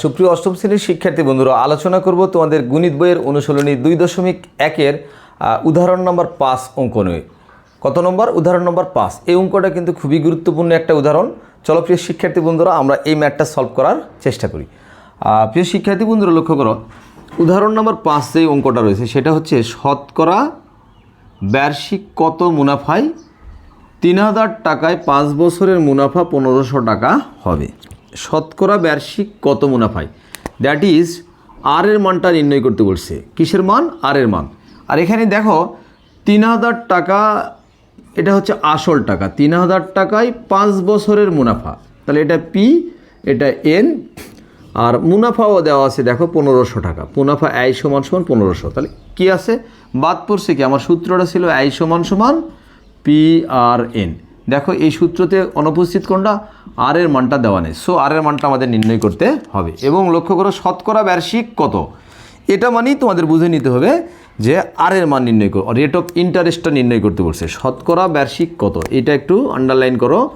সুপ্রিয় অষ্টম শ্রেণির শিক্ষার্থী বন্ধুরা, আলোচনা করব তোমাদের গণিত বইয়ের অনুশীলনী দুই দশমিক একের উদাহরণ নম্বর পাঁচ অঙ্ক নিয়ে। কত নম্বর? উদাহরণ নম্বর পাঁচ। এই অঙ্কটা কিন্তু খুবই গুরুত্বপূর্ণ একটা উদাহরণ। চলো প্রিয় শিক্ষার্থী বন্ধুরা, আমরা এই ম্যাথটা সলভ করার চেষ্টা করি। প্রিয় শিক্ষার্থী বন্ধুরা, লক্ষ্য করো, উদাহরণ নম্বর পাঁচ যে অঙ্কটা রয়েছে, সেটা হচ্ছে শতকরা বার্ষিক কত মুনাফায় তিন হাজার টাকায় পাঁচ বছরের মুনাফা পনেরোশো টাকা হবে। শতকরা বার্ষিক কত মুনাফায়? দ্যাট ইজ আর এর মানটা নির্ণয় করতে বলছে। কিসের মান? আর এর মান। আর এখানে দেখো, তিন হাজার টাকা, এটা হচ্ছে আসল টাকা। তিন হাজার টাকায় পাঁচ বছরের মুনাফা। তাহলে এটা পি এটা এন আর মুনাফাও দেওয়া আছে, দেখো, পনেরোশো টাকা। মুনাফা আই সমান সমান পনেরোশো। তাহলে কি আছে? বাদ পড়ছে কি? আমার সূত্রটা ছিল আই সমান সমান পি আর এন দেখো এই সূত্রতে অনুপস্থিত কোনটা? আর এর মানটা দেওয়া নেই। সো আর এর মানটা আমাদের নির্ণয় করতে হবে। এবং লক্ষ্য করো, শতকরা বার্ষিক কত? এটা মানেই তোমাদের বুঝে নিতে হবে যে আর এর মান নির্ণয় করো রেট অফ ইন্টারেস্টটা নির্ণয় করতে বলছে। শতকরা বার্ষিক কত? এটা একটু আন্ডারলাইন করো।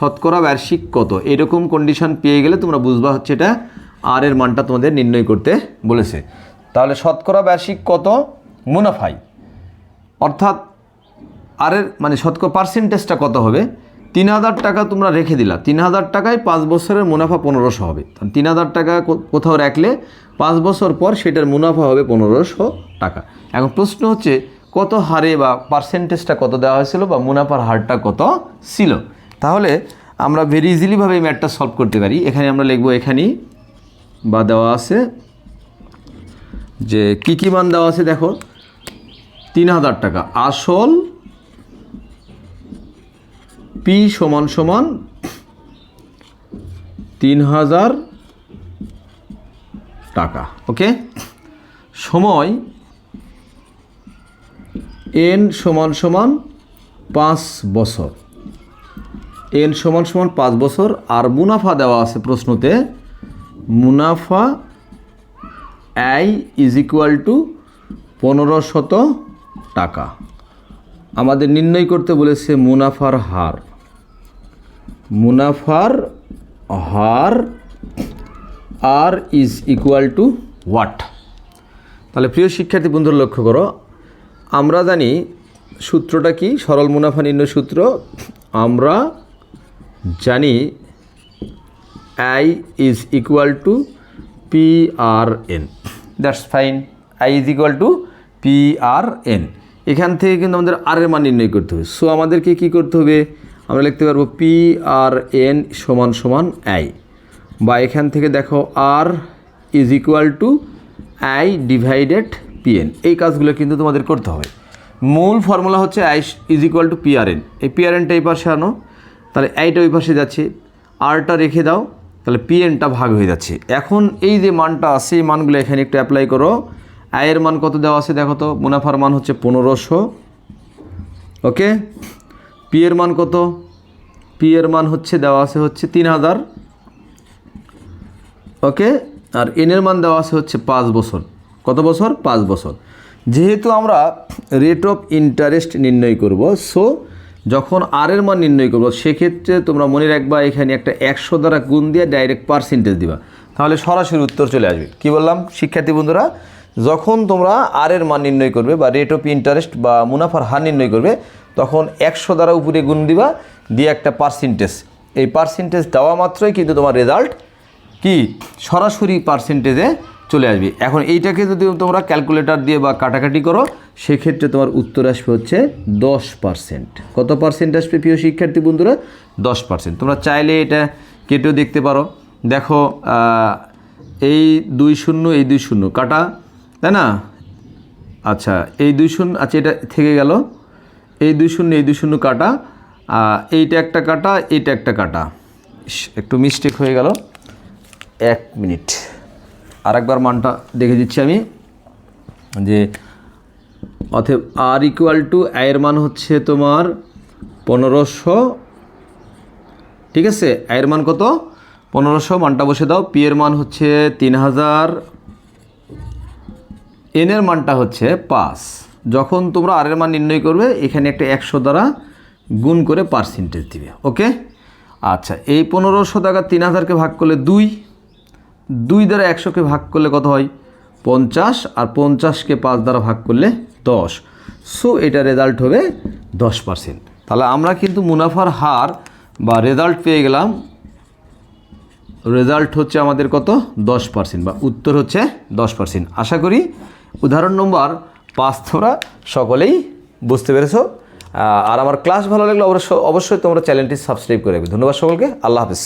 শতকরা বার্ষিক কত? এরকম কন্ডিশন পেয়ে গেলে তোমরা বুঝবা হচ্ছে এটা আর এর মানটা তোমাদের নির্ণয় করতে বলেছে। তাহলে শতকরা বার্ষিক কত? মুনাফাই অর্থাৎ আরের মানে শতকরা পার্সেন্টেজটা কত হবে? তিন হাজার টাকা তোমরা রেখে দিলা। তিন হাজার টাকায় পাঁচ বছরের মুনাফা পনেরোশো হবে। তিন হাজার টাকা কোথাও রাখলে পাঁচ বছর পর সেটার মুনাফা হবে পনেরোশো টাকা। এখন প্রশ্ন হচ্ছে, কত হারে বা পার্সেন্টেজটা কত দেওয়া হয়েছিল বা মুনাফার হারটা কত ছিল? তাহলে আমরা ভেরি ইজিলিভাবে এই ম্যাটটা সলভ করতে পারি। এখানে আমরা লিখব এখানেই বা দেওয়া আছে যে, কী কী মান দেওয়া আছে দেখো? তিন হাজার টাকা। আসল পি সমান সমান তিন হাজার টাকা, ওকে? সময় এন সমান সমান পাঁচ বছর। এন সমান সমান পাঁচ বছর, আর মুনাফা দেওয়া আছে প্রশ্নতে, মুনাফা আই ইজ ইকুয়াল টু পনেরো শত টাকা। আমাদের নির্ণয় করতে বলেছে মুনাফার হার। মুনাফার হার R is equal to what তাহলে প্রিয় শিক্ষার্থী বন্ধুরা, লক্ষ্য করো, আমরা জানি সূত্রটা কি? সরল মুনাফা নির্ণয় সূত্র। আমরা জানি I is equal to P R N that's fine I is equal to P R N এখান থেকে কিন্তু আমাদের আর এর মান নির্ণয় করতে হবে। সো আমাদেরকে কি করতে হবে? আমরা লিখতে পারব পি আর এন সমান সমান আই বা এখান থেকে দেখো R is equal to I divided PN এই কাজগুলো কিন্তু তোমাদের করতে হবে। মূল ফর্মুলা হচ্ছে I is equal to PRN এই পিআরএনটা এই পাশে আনো, তাহলে আইটা ওই পাশে যাচ্ছে। আরটা রেখে দাও, তাহলে পিএনটা ভাগ হয়ে যাচ্ছে। এখন এই যে মানটা আছে, এই মানগুলো এখানে একটু অ্যাপ্লাই করো। আয়ের মান কত দেওয়া আছে দেখো তো, মুনাফার মান হচ্ছে পনেরোশো। ওকে পি এর মান কত? পি এর মান হচ্ছে, দেওয়া আছে হচ্ছে তিন হাজার। ওকে? আর এন এর মান দেওয়া আছে হচ্ছে পাঁচ বছর। কত বছর? পাঁচ বছর। যেহেতু আমরা রেট অফ ইন্টারেস্ট নির্ণয় করব সো যখন আর এর মান নির্ণয় করব, সেক্ষেত্রে তোমরা মনে রাখবা এখানে একটা একশো দ্বারা গুণ দিয়ে ডাইরেক্ট পার্সেন্টেজ দিবা। তাহলে সরাসরি উত্তর চলে আসবে। কি বললাম? শিক্ষার্থী বন্ধুরা যখন তোমরা আর এর মান নির্ণয় করবে বা রেট অফ ইন্টারেস্ট বা মুনাফার হার নির্ণয় করবে, তখন একশো দ্বারা উপরে গুণ দিবা, দিয়ে একটা পার্সেন্টেজ এই পার্সেন্টেজ দেওয়া মাত্রই কিন্তু তোমার রেজাল্ট কি? সরাসরি পার্সেন্টেজে চলে আসবে। এখন এইটাকে যদি তোমরা ক্যালকুলেটর দিয়ে বা কাটাকাটি করো, সেক্ষেত্রে তোমার উত্তর আসবে হচ্ছে দশ পার্সেন্ট কত পার্সেন্ট আসবে প্রিয় শিক্ষার্থী বন্ধুরা? দশ পার্সেন্ট তোমরা চাইলে এটা কেটেও দেখতে পারো। দেখো এই দুই শূন্য, এই দুই শূন্য। কাটা তাই না। আচ্ছা এই দুই শূন্য আচ্ছা এটা থেকে গেল। এই দুই শূন্য, এই দুই শূন্য কাটা এইটা একটা কাটা, এইটা একটা কাটা। একটু মিস্টেক হয়ে গেল। এক মিনিট। আরেকবার মানটা দেখে দিচ্ছি আমি, যে অতএব আর ইকুয়াল টু আয়ের মান হচ্ছে তোমার পনেরোশো। ঠিক আছে? আয়ের মান কত? পনেরোশো, মানটা বসে দাও। পি এর মান হচ্ছে তিন হাজার। এন এর মানটা হচ্ছে পাঁচ যখন তোমরা আর এর মান নির্ণয় করবে, এখানে একটা একশো দ্বারা গুণ করে পার্সেন্টেজ দিবে, ওকে? আচ্ছা এই পনেরোশো টাকা তিন হাজারকে ভাগ করলে দুই। দুই দ্বারা একশোকে ভাগ করলে কত হয়? পঞ্চাশ, আর পঞ্চাশকে পাঁচ দ্বারা ভাগ করলে দশ। সো এটা রেজাল্ট হবে দশ পার্সেন্ট তাহলে আমরা কিন্তু মুনাফার হার বা রেজাল্ট পেয়ে গেলাম। রেজাল্ট হচ্ছে আমাদের কত? দশ পার্সেন্ট বা উত্তর হচ্ছে দশ পার্সেন্ট আশা করি উদাহরণ নম্বর পাঁচ, তোমরা সকলেই বুঝতে পেরেছ। আর আমার ক্লাস ভালো লাগলে অবশ্য অবশ্যই তোমরা চ্যানেলটি সাবস্ক্রাইব করে রাখবে। ধন্যবাদ সকলকে। আল্লাহ হাফিজ।